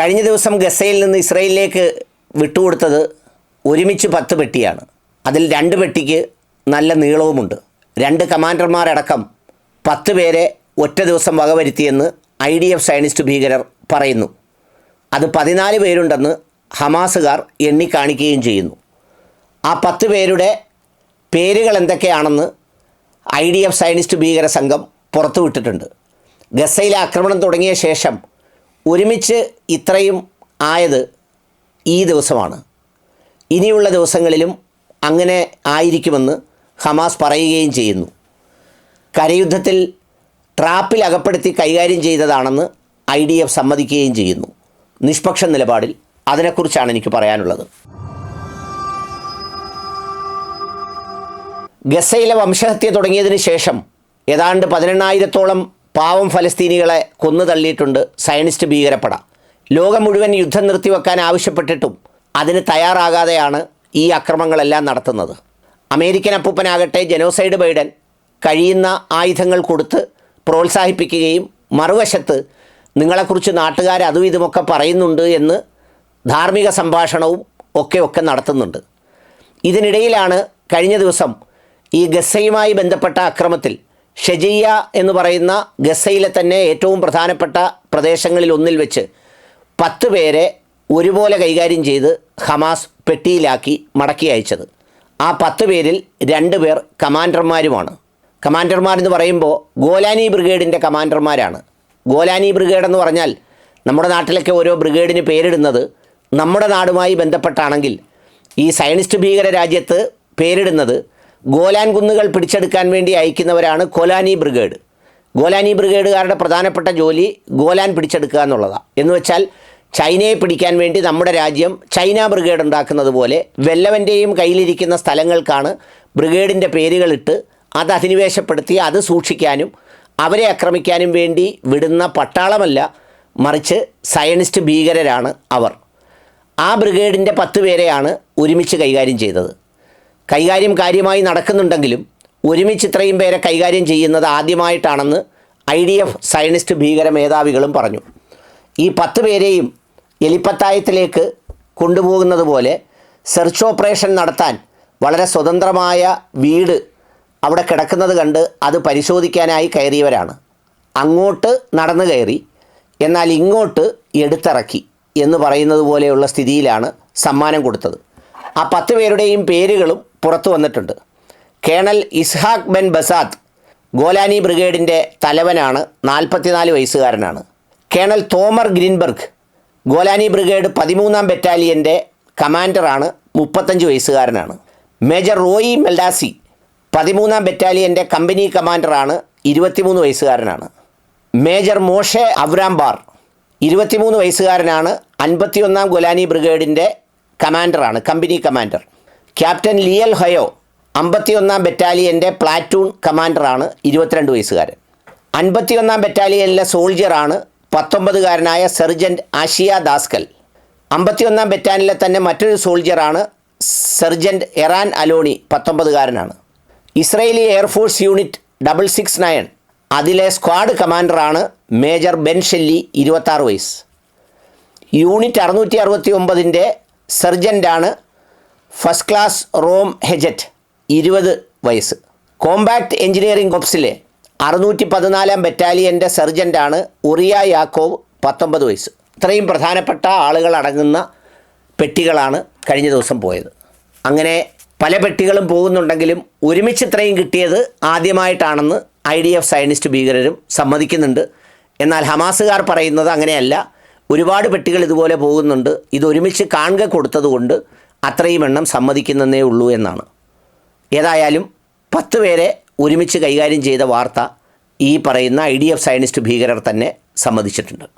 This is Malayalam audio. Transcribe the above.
കഴിഞ്ഞ ദിവസം ഗസയിൽ നിന്ന് ഇസ്രയേലിലേക്ക് വിട്ടുകൊടുത്തത് ഒരുമിച്ച് പത്ത് പെട്ടിയാണ്. അതിൽ രണ്ട് പെട്ടിക്ക് നല്ല നീളവുമുണ്ട്. രണ്ട് കമാൻഡർമാരടക്കം പത്ത് പേരെ ഒറ്റ ദിവസം വകവരുത്തിയെന്ന് ഐ ഡി എഫ് സയനിസ്റ്റ് ഭീകരർ പറയുന്നു. അത് പതിനാല് പേരുണ്ടെന്ന് ഹമാസുകാർ എണ്ണിക്കാണിക്കുകയും ചെയ്യുന്നു. ആ പത്ത് പേരുടെ പേരുകൾ എന്തൊക്കെയാണെന്ന് ഐ ഡി എഫ് സയനിസ്റ്റ് ഭീകര സംഘം പുറത്തുവിട്ടിട്ടുണ്ട്. ഗസയിലെ ആക്രമണം തുടങ്ങിയ ശേഷം ഒരുമിച്ച് ഇത്രയും ആയത് ഈ ദിവസമാണ്. ഇനിയുള്ള ദിവസങ്ങളിലും അങ്ങനെ ആയിരിക്കുമെന്ന് ഹമാസ് പറയുകയും ചെയ്യുന്നു. കരയുദ്ധത്തിൽ ട്രാപ്പിൽ അകപ്പെടുത്തി കൈകാര്യം ചെയ്തതാണെന്ന് ഐ ഡി എഫ് സമ്മതിക്കുകയും ചെയ്യുന്നു. നിഷ്പക്ഷ നിലപാടിൽ അതിനെക്കുറിച്ചാണ് എനിക്ക് പറയാനുള്ളത്. ഗസയിലെ വംശഹത്യ തുടങ്ങിയതിന് ശേഷം ഏതാണ്ട് പതിനെണ്ണായിരത്തോളം പാവം ഫലസ്തീനികളെ കൊന്നു തള്ളിയിട്ടുണ്ട് സയനിസ്റ്റ് ഭീകരപ്പട. ലോകം മുഴുവൻ യുദ്ധം നിർത്തിവെക്കാൻ ആവശ്യപ്പെട്ടിട്ടും അതിന് തയ്യാറാകാതെയാണ് ഈ അക്രമങ്ങളെല്ലാം നടത്തുന്നത്. അമേരിക്കൻ അപ്പൂപ്പനാകട്ടെ ജനോസൈഡ് ബൈഡൻ കഴിയുന്ന ആയുധങ്ങൾ കൊടുത്ത് പ്രോത്സാഹിപ്പിക്കുകയും മറുവശത്ത് നിങ്ങളെക്കുറിച്ച് നാട്ടുകാർ അതും ഇതുമൊക്കെ പറയുന്നുണ്ട് എന്ന് ധാർമ്മിക സംഭാഷണവും ഒക്കെ ഒക്കെ നടത്തുന്നുണ്ട്. ഇതിനിടയിലാണ് കഴിഞ്ഞ ദിവസം ഈ ഗസയുമായി ബന്ധപ്പെട്ട അക്രമത്തിൽ ഷെജിയ എന്ന് പറയുന്ന ഗസയിലെ തന്നെ ഏറ്റവും പ്രധാനപ്പെട്ട പ്രദേശങ്ങളിൽ ഒന്നിൽ വെച്ച് പത്ത് പേരെ ഒരുപോലെ കൈകാര്യം ചെയ്ത് ഹമാസ് പെട്ടിയിലാക്കി മടക്കി അയച്ചത്. ആ പത്ത് പേരിൽ രണ്ട് പേർ കമാൻഡർമാരുമാണ്. കമാൻഡർമാരെന്ന് പറയുമ്പോൾ ഗോലാനി ബ്രിഗേഡിന്റെ കമാൻഡർമാരാണ്. ഗോലാനി ബ്രിഗേഡ് എന്ന് പറഞ്ഞാൽ നമ്മുടെ നാട്ടിലൊക്കെ ഓരോ ബ്രിഗേഡിന് പേരിടുന്നത് നമ്മുടെ നാടുമായി ബന്ധപ്പെട്ടാണെങ്കിൽ ഈ സയനിസ്റ്റ് ഭീകര രാജ്യത്ത് പേരിടുന്നത് ഗോലാൻ കുന്നുകൾ പിടിച്ചെടുക്കാൻ വേണ്ടി അയക്കുന്നവരാണ് കോലാനി ബ്രിഗേഡ്. ഗോലാനി ബ്രിഗേഡുകാരുടെ പ്രധാനപ്പെട്ട ജോലി ഗോലാൻ പിടിച്ചെടുക്കുക എന്നുള്ളതാണ് എന്ന് വെച്ചാൽ ചൈനയെ പിടിക്കാൻ വേണ്ടി നമ്മുടെ രാജ്യം ചൈന ബ്രിഗേഡ് ഉണ്ടാക്കുന്നത് പോലെ വെല്ലവന്റെയും കയ്യിലിരിക്കുന്ന സ്ഥലങ്ങൾക്കാണ് ബ്രിഗേഡിന്റെ പേരുകളിട്ട് അത് അധിനിവേശപ്പെടുത്തി അത് സൂക്ഷിക്കാനും അവരെ ആക്രമിക്കാനും വേണ്ടി വിടുന്ന പട്ടാളമല്ല മറിച്ച് സയനിസ്റ്റ് ഭീകരരാണ് അവർ. ആ ബ്രിഗേഡിന്റെ പത്ത് പേരെയാണ് ഒരുമിച്ച് കൈകാര്യം ചെയ്തത്. കൈകാര്യം കാര്യമായി നടക്കുന്നുണ്ടെങ്കിലും ഒരുമിച്ച് ഇത്രയും പേരെ കൈകാര്യം ചെയ്യുന്നത് ആദ്യമായിട്ടാണെന്ന് ഐ ഡി എഫ് സയനിസ്റ്റ് ഭീകര മേധാവികളും പറഞ്ഞു. ഈ പത്ത് പേരെയും എലിപ്പത്തായത്തിലേക്ക് കൊണ്ടുപോകുന്നത് പോലെ സെർച്ച് ഓപ്പറേഷൻ നടത്താൻ വളരെ സ്വതന്ത്രമായ വീട് അവിടെ കിടക്കുന്നത് കണ്ട് അത് പരിശോധിക്കാനായി കയറിയവരാണ്. അങ്ങോട്ട് നടന്നു കയറി എന്നാൽ ഇങ്ങോട്ട് എടുത്തിറക്കി എന്ന് പറയുന്നത് പോലെയുള്ള സ്ഥിതിയിലാണ് സമ്മാനം കൊടുത്തത്. ആ പത്ത് പേരുടെയും പേരുകളും പുറത്തു വന്നിട്ടുണ്ട്. Colonel Ishaq Ben Basat Golani ബ്രിഗേഡിന്റെ തലവനാണ് നാൽപ്പത്തിനാല് വയസ്സുകാരനാണ്. Colonel Tomer Greenberg Golani brigade പതിമൂന്നാം ബറ്റാലിയന്റെ കമാൻഡറാണ് മുപ്പത്തഞ്ച് വയസ്സുകാരനാണ്. മേജർ റോയി മെൽഡാസി പതിമൂന്നാം ബറ്റാലിയന്റെ കമ്പനി കമാൻഡറാണ് ഇരുപത്തിമൂന്ന് വയസ്സുകാരനാണ്. മേജർ മോഷെ അവ്രാംബാർ ഇരുപത്തിമൂന്ന് വയസ്സുകാരനാണ് അൻപത്തിയൊന്നാം ഗുലാനി ബ്രിഗേഡിന്റെ കമാൻഡറാണ് company commander. Captain Liel Hayo അമ്പത്തിയൊന്നാം ബറ്റാലിയന്റെ പ്ലാറ്റൂൺ കമാൻഡറാണ് ഇരുപത്തിരണ്ട് വയസ്സുകാരൻ. അൻപത്തിയൊന്നാം ബറ്റാലിയനിലെ സോൾജിയറാണ് പത്തൊമ്പതുകാരനായ സെർജന്റ് ആഷിയ ദാസ്കൽ. അമ്പത്തിയൊന്നാം ബറ്റാലിയനിലെ തന്നെ മറ്റൊരു സോൾജിയറാണ് sergeant Eran Aloni പത്തൊമ്പതുകാരനാണ്. Israeli air force unit double six nine അതിലെ സ്ക്വാഡ് കമാൻഡറാണ് മേജർ ബെൻ ഷെല്ലി ഇരുപത്താറ് വയസ്സ്. യൂണിറ്റ് അറുന്നൂറ്റി അറുപത്തി ഒമ്പതിന്റെ സർജന്റാണ് ഫസ്റ്റ് ക്ലാസ് റോം ഹെജറ്റ് ഇരുപത് വയസ്സ്. കോമ്പാക്ട് എഞ്ചിനീയറിംഗ് കോപ്സിലെ അറുന്നൂറ്റി പതിനാലാം ബറ്റാലിയന്റെ സർജന്റാണ് ഉറിയ യാക്കോവ് പത്തൊമ്പത് വയസ്സ്. ഇത്രയും പ്രധാനപ്പെട്ട ആളുകൾ അടങ്ങുന്ന പെട്ടികളാണ് കഴിഞ്ഞ ദിവസം പോയത്. അങ്ങനെ പല പെട്ടികളും പോകുന്നുണ്ടെങ്കിലും ഒരുമിച്ച് ഇത്രയും കിട്ടിയത് ആദ്യമായിട്ടാണെന്ന് ഐ ഡി എഫ് സയനിസ്റ്റ് ഭീകരരും സമ്മതിക്കുന്നുണ്ട്. എന്നാൽ ഹമാസുകാർ പറയുന്നത് അങ്ങനെയല്ല. ഒരുപാട് പെട്ടികൾ ഇതുപോലെ പോകുന്നുണ്ട്. ഇതൊരുമിച്ച് കാണുക കൊടുത്തതുകൊണ്ട് അത്രയും എണ്ണം സമ്മതിക്കുന്നതേ ഉള്ളൂ എന്നാണ്. ഏതായാലും പത്ത് പേരെ ഒരുമിച്ച് കൈകാര്യം ചെയ്ത വാർത്ത ഈ പറയുന്ന ഐ ഡി എഫ് സയനിസ്റ്റ് ഭീകരർ തന്നെ സമ്മതിച്ചിട്ടുണ്ട്.